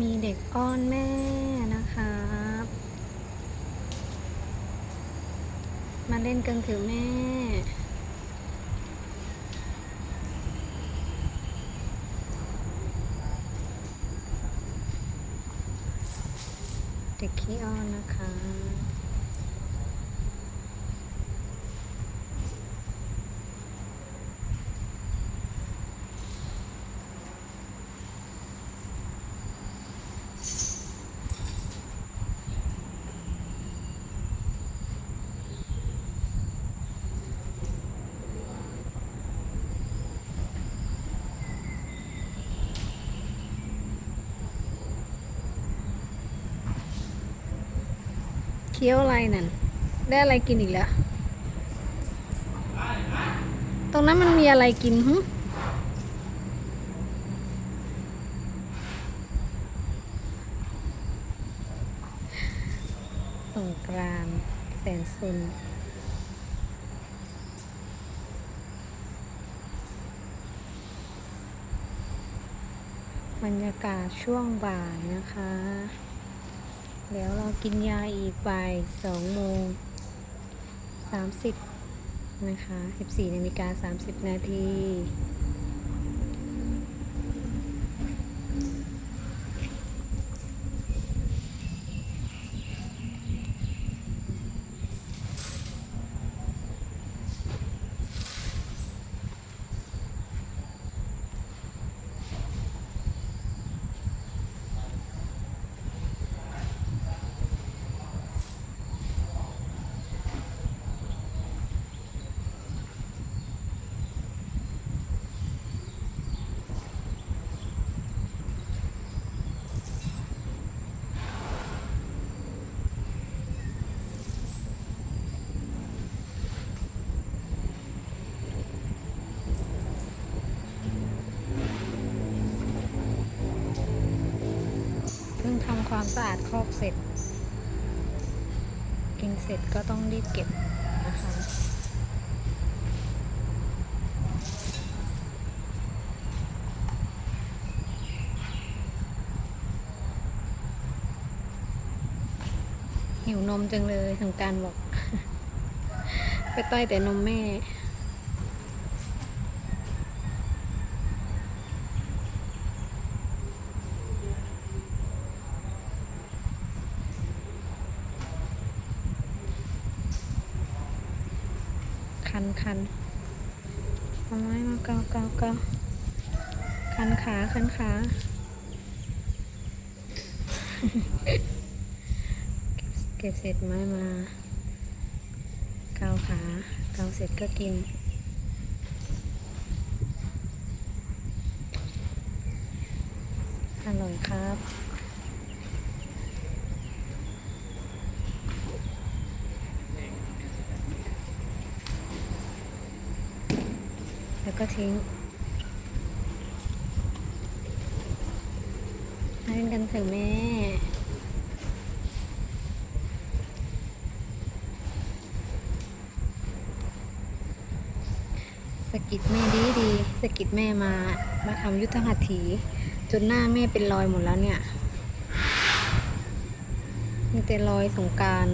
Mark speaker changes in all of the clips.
Speaker 1: มีเด็กอ้อนแม่นะครับ มาเล่นกันเถือะแม่ เด็กขี้อ้อนนะคะ เคี้ยวอะไรนั่น ได้อะไรกินอีกแล้ว ตรงนั้นมันมีอะไรกินหึสงกรานแสนสุนบรรยากาศช่วงบ่ายนะคะ เดี๋ยวเรากินยาอีกบ่ายสองโมงสามสิบนะคะสิบสี่นาฬิกาสามสิบนาที ความสะอาดคอกเสร็จ กินเสร็จก็ต้องรีบเก็บนะคะหิวนมจังเลยสงการบอก ไปต้อยแต่นมแม่ คันคันเอาไม้มาเกาเกาเกาคันขาคันขาเก็บเสร็จไม้มาเกาขาเกาเสร็จก็กินอร่อยครับ แล้วก็ทิ้งมาเล่นกันเถอะแม่สกิดแม่ดีดีสกิดแม่มา มาทำยุทธหัตถี จนหน้าแม่เป็นรอยหมดแล้วเนี่ย มีแต่รอยสงการ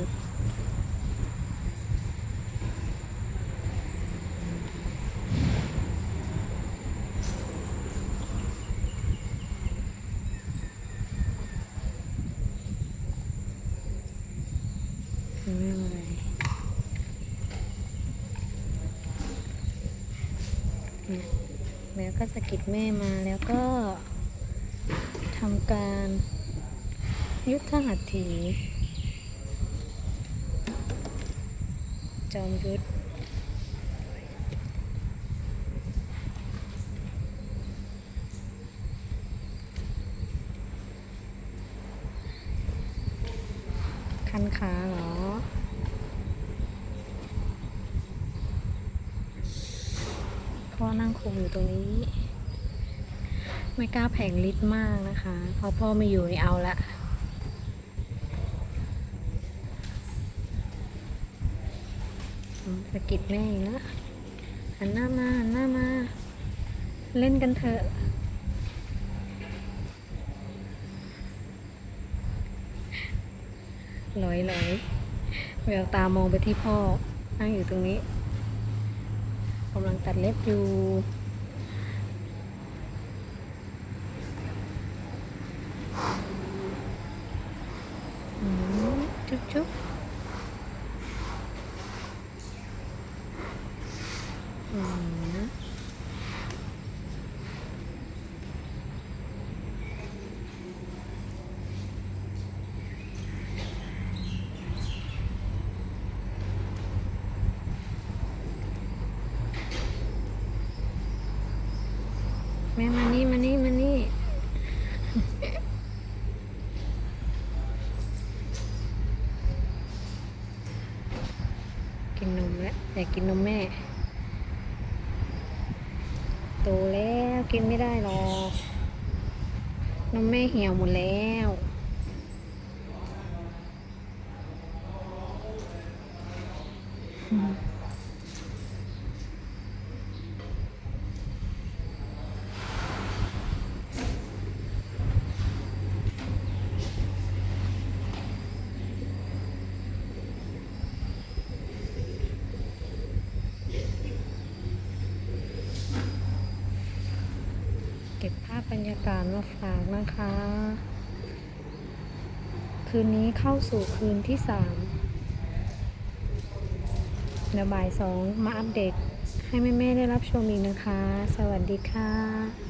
Speaker 1: ไม่เป็นไรเนี่ยแล้วก็สะกิดแม่มาแล้วก็ทำการยุทธหัตถี จอมยุทธคันขาเหรอ พ่อนั่งคุมอยู่ตรงนี้ ไม่กล้าแผงลิตมากนะคะเพราะพ่อไม่อยู่นี่เอาละสกิดแม่แล้วหันหน้ามาหันหน้ามา เล่นกันเถอะลอยลอยแววตามองไปที่พ่อนั่งอยู่ตรงนี้ กำลังตัดเล็บอยู่อืมจุ๊บจุ๊บอืมแม่มานี่มานี่มานี่ กินนมแล้วอยา กินนมแม่ โตแล้วกินไม่ได้หรอกนมแม่เหี่ยวหมดแล้วเก็บภาพบรรยา การมาฝากนะคะ คืนนี้เข้าสู่คืนที่สามเดี๋ยวบ่ายสองมาอัปเดตให้แม่ๆได้รับชมอีกนะคะ สวัสดีค่ะ